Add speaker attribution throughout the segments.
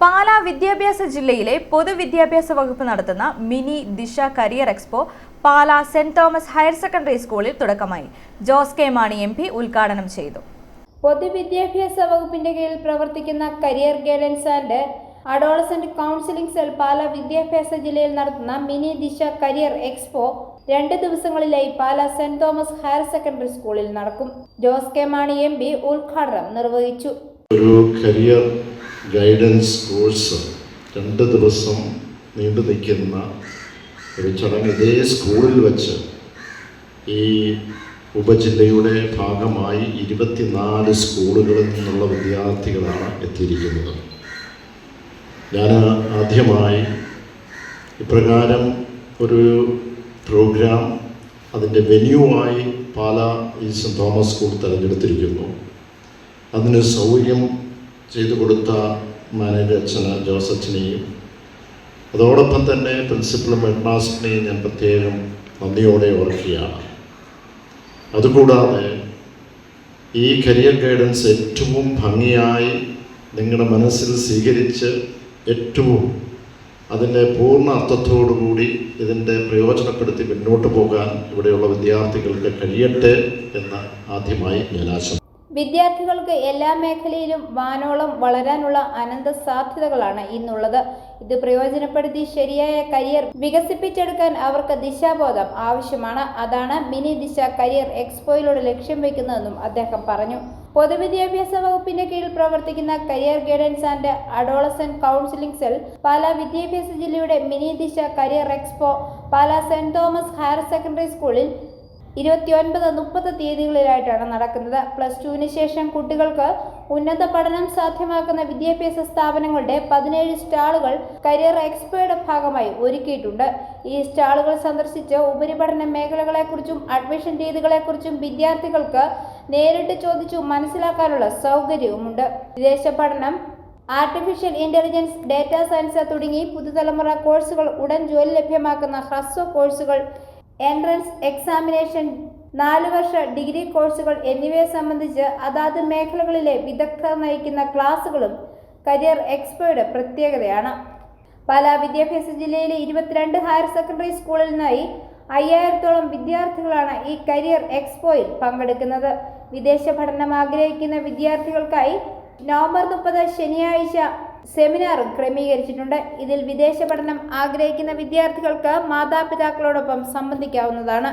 Speaker 1: പാലാ വിദ്യാഭ്യാസ ജില്ലയിലെ പൊതുവിദ്യാഭ്യാസ വകുപ്പ് നടത്തുന്ന mini Disha career expo Pala saint Thomas higher secondary സ്കൂളിൽ തുടക്കമായി. Jose K Mani M P ഉദ്ഘാടനം ചെയ്തു.
Speaker 2: പൊതുവിദ്യാഭ്യാസ വകുപ്പിന്റെ കീഴിൽ പ്രവർത്തിക്കുന്ന career guidance and adolescent counselling cell Pala വിദ്യാഭ്യാസ ജില്ലയിൽ നടത്തുന്ന മിനി ദിശ കരിയർ എക്സ്പോ രണ്ട് ദിവസങ്ങളിലായി Pala saint Thomas higher secondary സ്കൂളിൽ നടക്കും. Jose K Mani M P ഉദ്ഘാടനം നിർവഹിച്ചു.
Speaker 3: ഒരു കരിയർ ഗൈഡൻസ് കോഴ്സ് രണ്ട് ദിവസം നീണ്ടു നിൽക്കുന്ന ഒരു ചടങ്ങ് ഇതേ സ്കൂളിൽ വച്ച് ഈ ഉപജില്ലയുടെ ഭാഗമായി ഇരുപത്തിനാല് സ്കൂളുകളിൽ നിന്നുള്ള വിദ്യാർത്ഥികളാണ് എത്തിയിരിക്കുന്നത്. ഞാൻ ആദ്യമായി ഇപ്രകാരം ഒരു പ്രോഗ്രാം അതിന്റെ വെന്യൂവായി പാല ഈ സെന്റ് തോമസ് സ്കൂൾ തിരഞ്ഞെടുത്തിരിക്കുന്നു. അതിന് സൗകര്യം ചെയ്തു കൊടുത്ത മാനേജർ അച്ഛന് ജോസച്ചനെയും അതോടൊപ്പം തന്നെ പ്രിൻസിപ്പലും ഹെഡ്മാസ്റ്ററിനെയും ഞാൻ പ്രത്യേകം നന്ദിയോടെ ഓർക്കുകയാണ്. അതുകൂടാതെ ഈ കരിയർ ഗൈഡൻസ് ഏറ്റവും ഭംഗിയായി നിങ്ങളുടെ മനസ്സിൽ സ്വീകരിച്ച് ഏറ്റവും അതിന്റെ പൂർണ അർത്ഥത്തോടുകൂടി ഇതിന്റെ പ്രയോജനപ്പെടുത്തി മുന്നോട്ട് പോകാൻ ഇവിടെയുള്ള വിദ്യാർത്ഥികൾക്ക് കഴിയട്ടെ എന്ന് ആദ്യമായി ഞാൻ ആശംസിക്കുന്നു
Speaker 2: വിദ്യാർത്ഥികൾക്ക് എല്ലാ മേഖലയിലും വാനോളം വളരാനുള്ള അനന്ത സാധ്യതകളാണ് ഇന്നുള്ളത്. ഇത് പ്രയോജനപ്പെടുത്തി ശരിയായ കരിയർ വികസിപ്പിച്ചെടുക്കാൻ അവർക്ക് ദിശാബോധം ആവശ്യമാണ്. അതാണ് മിനി ദിശ കരിയർ എക്സ്പോയിലൂടെ ലക്ഷ്യം വയ്ക്കുന്നതെന്നും അദ്ദേഹം പറഞ്ഞു. പൊതുവിദ്യാഭ്യാസ വകുപ്പിന്റെ കീഴിൽ പ്രവർത്തിക്കുന്ന career guidance and adolescent counselling cell Pala വിദ്യാഭ്യാസ ജില്ലയുടെ mini Disha career expo Pala saint Thomas higher secondary സ്കൂളിൽ ഇരുപത്തിയൊൻപത് മുപ്പത് തീയതികളിലായിട്ടാണ് നടക്കുന്നത്. പ്ലസ് ടുവിന് ശേഷം കുട്ടികൾക്ക് ഉന്നത പഠനം സാധ്യമാക്കുന്ന വിദ്യാഭ്യാസ സ്ഥാപനങ്ങളുടെ പതിനേഴ് സ്റ്റാളുകൾ കരിയർ എക്സ്പോയുടെ ഭാഗമായി ഒരുക്കിയിട്ടുണ്ട്. ഈ സ്റ്റാളുകൾ സന്ദർശിച്ച് ഉപരിപഠന മേഖലകളെക്കുറിച്ചും അഡ്മിഷൻ രീതികളെക്കുറിച്ചും വിദ്യാർത്ഥികൾക്ക് നേരിട്ട് ചോദിച്ചു മനസ്സിലാക്കാനുള്ള സൗകര്യവുമുണ്ട്. വിദേശ പഠനം ആർട്ടിഫിഷ്യൽ ഇന്റലിജൻസ് ഡേറ്റാ സയൻസ് തുടങ്ങി പുതുതലമുറ കോഴ്സുകൾ ഉടൻ ജോലി ലഭ്യമാക്കുന്ന ഹ്രസ്വ കോഴ്സുകൾ എൻട്രൻസ് എക്സാമിനേഷൻ നാല് വർഷ ഡിഗ്രി കോഴ്സുകൾ എന്നിവയെ സംബന്ധിച്ച് അതാത് മേഖലകളിലെ വിദഗ്ധർ നയിക്കുന്ന ക്ലാസുകളും കരിയർ എക്സ്പോയുടെ പ്രത്യേകതയാണ്. പാലാ വിദ്യാഭ്യാസ ജില്ലയിലെ ഇരുപത്തിരണ്ട് ഹയർ സെക്കൻഡറി സ്കൂളിൽ നിന്നായി അയ്യായിരത്തോളം വിദ്യാർത്ഥികളാണ് ഈ കരിയർ എക്സ്പോയിൽ പങ്കെടുക്കുന്നത്. വിദേശ പഠനം ആഗ്രഹിക്കുന്ന വിദ്യാർത്ഥികൾക്കായി നവംബർ മുപ്പത് ശനിയാഴ്ച സെമിനാറും ക്രമീകരിച്ചിട്ടുണ്ട്. ഇതിൽ വിദേശ പഠനം ആഗ്രഹിക്കുന്ന വിദ്യാർത്ഥികൾക്ക് മാതാപിതാക്കളോടൊപ്പം സംബന്ധിക്കാവുന്നതാണ്.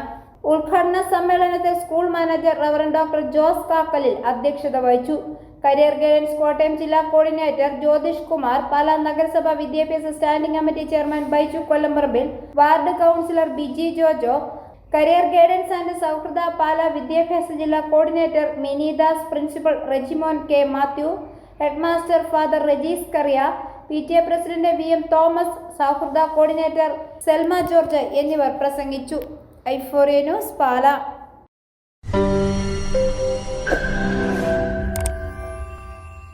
Speaker 2: ഉദ്ഘാടന സമ്മേളനത്തെ school manager reverend doctor Jose Kakkalil അധ്യക്ഷത വഹിച്ചു. കരിയർ ഗൈഡൻസ് കോട്ടയം ജില്ലാ കോർഡിനേറ്റർ ജ്യോതിഷ് കുമാർ പാലാ നഗരസഭാ വിദ്യാഭ്യാസ standing committee chairman Baiju Kollamparambil ward councillor Biji Jojo career guidance and Souhrida Pala വിദ്യാഭ്യാസ ജില്ലാ coordinator Minidas principal Rejimon K Mathew headmaster father Rajees Kariya P T A president V M Thomas Souhrida coordinator Selma George എന്നിവർ പ്രസംഗിച്ചു. ഐഫോറിയ news പാല.